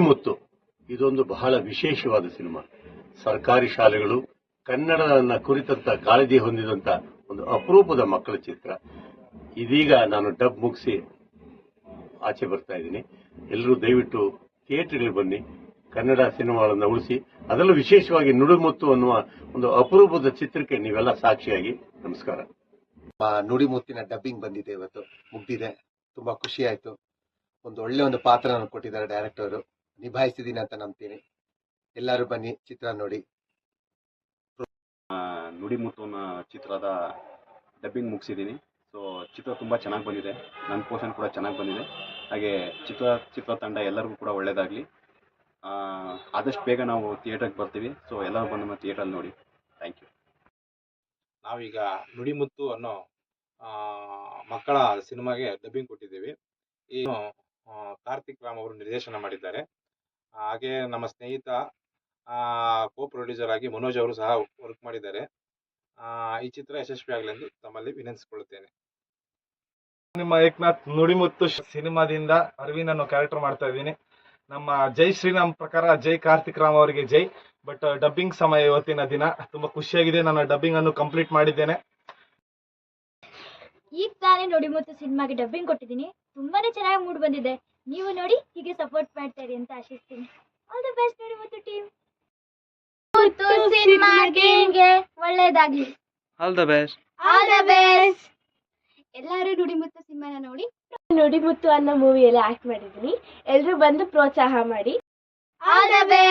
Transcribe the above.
ಮುತ್ತು. ಇದೊಂದು ಬಹಳ ವಿಶೇಷವಾದ ಸಿನಿಮಾ. ಸರ್ಕಾರಿ ಶಾಲೆಗಳು ಕನ್ನಡವನ್ನ ಕುರಿತಂತ ಕಾಳಜಿ ಹೊಂದಿದಂತ ಒಂದು ಅಪರೂಪದ ಮಕ್ಕಳ ಚಿತ್ರ. ಇದೀಗ ನಾನು ಡಬ್ ಮುಗಿಸಿ ಆಚೆ ಬರ್ತಾ ಇದ್ದೀನಿ. ಎಲ್ಲರೂ ದಯವಿಟ್ಟು ಥಿಯೇಟರ್ಗಳಿಗೆ ಬನ್ನಿ. ಕನ್ನಡ ಸಿನಿಮಾಗಳನ್ನು ಉಳಿಸಿ. ಅದರಲ್ಲೂ ವಿಶೇಷವಾಗಿ ನುಡಿಮುತ್ತು ಅನ್ನುವ ಒಂದು ಅಪರೂಪದ ಚಿತ್ರಕ್ಕೆ ನೀವೆಲ್ಲ ಸಾಕ್ಷಿಯಾಗಿ ನಮಸ್ಕಾರ. ನುಡಿಮುತ್ತಿನ ಡಬ್ಬಿಂಗ್ ಬಂದಿದೆ ಇವತ್ತು. ಮುಗ್ದಿದೆ. ತುಂಬಾ ಖುಷಿ ಆಯ್ತು. ಒಂದು ಒಳ್ಳೆ ಒಂದು ಪಾತ್ರ ಕೊಟ್ಟಿದ್ದಾರೆ ಡೈರೆಕ್ಟರ್ ನಿಭಾಯಿಸಿದೀನಿ ಅಂತ ನಂಬ್ತೀನಿ. ಎಲ್ಲರೂ ಬನ್ನಿ ಚಿತ್ರ ನೋಡಿ. ನುಡಿಮುತ್ತೋನ ನುಡಿಮುತ್ತು ಚಿತ್ರದ ಡಬ್ಬಿಂಗ್ ಮುಗಿಸಿದ್ದೀನಿ ಸೊ ಚಿತ್ರ ತುಂಬ ಚೆನ್ನಾಗಿ ಬಂದಿದೆ. ನನ್ನ ಪೋರ್ಷನ್ ಕೂಡ ಚೆನ್ನಾಗಿ ಬಂದಿದೆ. ಹಾಗೆ ಚಿತ್ರ ಚಿತ್ರ ತಂಡ ಎಲ್ಲರಿಗೂ ಕೂಡ ಒಳ್ಳೆಯದಾಗಲಿ ಆದಷ್ಟು ಬೇಗ ನಾವು ಥಿಯೇಟರ್ಗೆ ಬರ್ತೀವಿ. ಸೊ ಎಲ್ಲರೂ ಬಂದು ನಮ್ಮ ಥಿಯೇಟ್ರಲ್ಲಿ ನೋಡಿ. ಥ್ಯಾಂಕ್ ಯು ನಾವೀಗ ನುಡಿಮುತ್ತು ಅನ್ನೋ ಆ, ಮಕ್ಕಳ ಸಿನಿಮಾಗೆ ಡಬ್ಬಿಂಗ್ ಕೊಟ್ಟಿದ್ದೀವಿ. ಈ ಕಾರ್ತಿಕ್ ರಾಮ್ ಅವರು ನಿರ್ದೇಶನ ಮಾಡಿದ್ದಾರೆ. ಹಾಗೆ ನಮ್ಮ ಸ್ನೇಹಿತ ಕೋ ಪ್ರೊಡ್ಯೂಸರ್ ಆಗಿ ಮನೋಜ್ ಅವರು ಸಹ ವರ್ಕ್ ಮಾಡಿದ್ದಾರೆ. ಈ ಚಿತ್ರ ಯಶಸ್ವಿ ಆಗಲಿ ಎಂದು ತಮ್ಮಲ್ಲಿ ವಿನಂತಿಸಿಕೊಳ್ಳುತ್ತೇನೆ. ನಿಮ್ಮ ಏಕನಾಥ್ ನುಡಿಮುತ್ತು ಸಿನಿಮಾದಿಂದ ಅರವಿಂದ್ ಅನ್ನೋ ಕ್ಯಾರೆಕ್ಟರ್ ಮಾಡ್ತಾ ಇದ್ದೀನಿ. ನಮ್ಮ ಜೈ ಶ್ರೀರಾಮ್ ಪ್ರಕಾರ ಜೈ ಕಾರ್ತಿಕ್ ರಾಮ್ ಅವರಿಗೆ ಜೈ. ಬಟ್ ಡಬ್ಬಿಂಗ್ ಸಮಯ ಇವತ್ತಿನ ದಿನ ತುಂಬಾ ಖುಷಿಯಾಗಿದೆ. ನಾನು ಡಬ್ಬಿಂಗ್ ಅನ್ನು ಕಂಪ್ಲೀಟ್ ಮಾಡಿದ್ದೇನೆ. ಈಗ ತಾನೇ ನುಡಿಮುತ್ತು ಮತ್ತು ಸಿನಿಮಾಗೆ ಡಬ್ಬಿಂಗ್ ಕೊಟ್ಟಿದ್ದೀನಿ. ತುಂಬಾನೇ ಚೆನ್ನಾಗಿ ಮೂಡ್ ಬಂದಿದೆ. ನೀವು ನೋಡಿ ಹೀಗೆ ಸಪೋರ್ಟ್ ಮಾಡ್ತಾ ಇರಿ ಅಂತ ಆಶಿಸ್ತೀನಿ. ಆಲ್ ದ ಬೆಸ್ಟ್ ನೋಡಿ ಮತ್ತು ಟೀಮ್ ಸಿನಿಮಾ ಟೀಮ್ಗೆ ಒಳ್ಳೇದಾಗ್ಲಿ. All the best all the best ಎಲ್ಲರೂ ನುಡಿಮುತ್ತು ಸಿನಿಮಾನ ನೋಡಿ. ನುಡಿಮುತ್ತು ಅನ್ನೋ ಮೂವಿಯಲ್ಲಿ ಆಕ್ಟ್ ಮಾಡಿದ್ದೀನಿ. ಎಲ್ಲರೂ ಬಂದು ಪ್ರೋತ್ಸಾಹ ಮಾಡಿ. All the best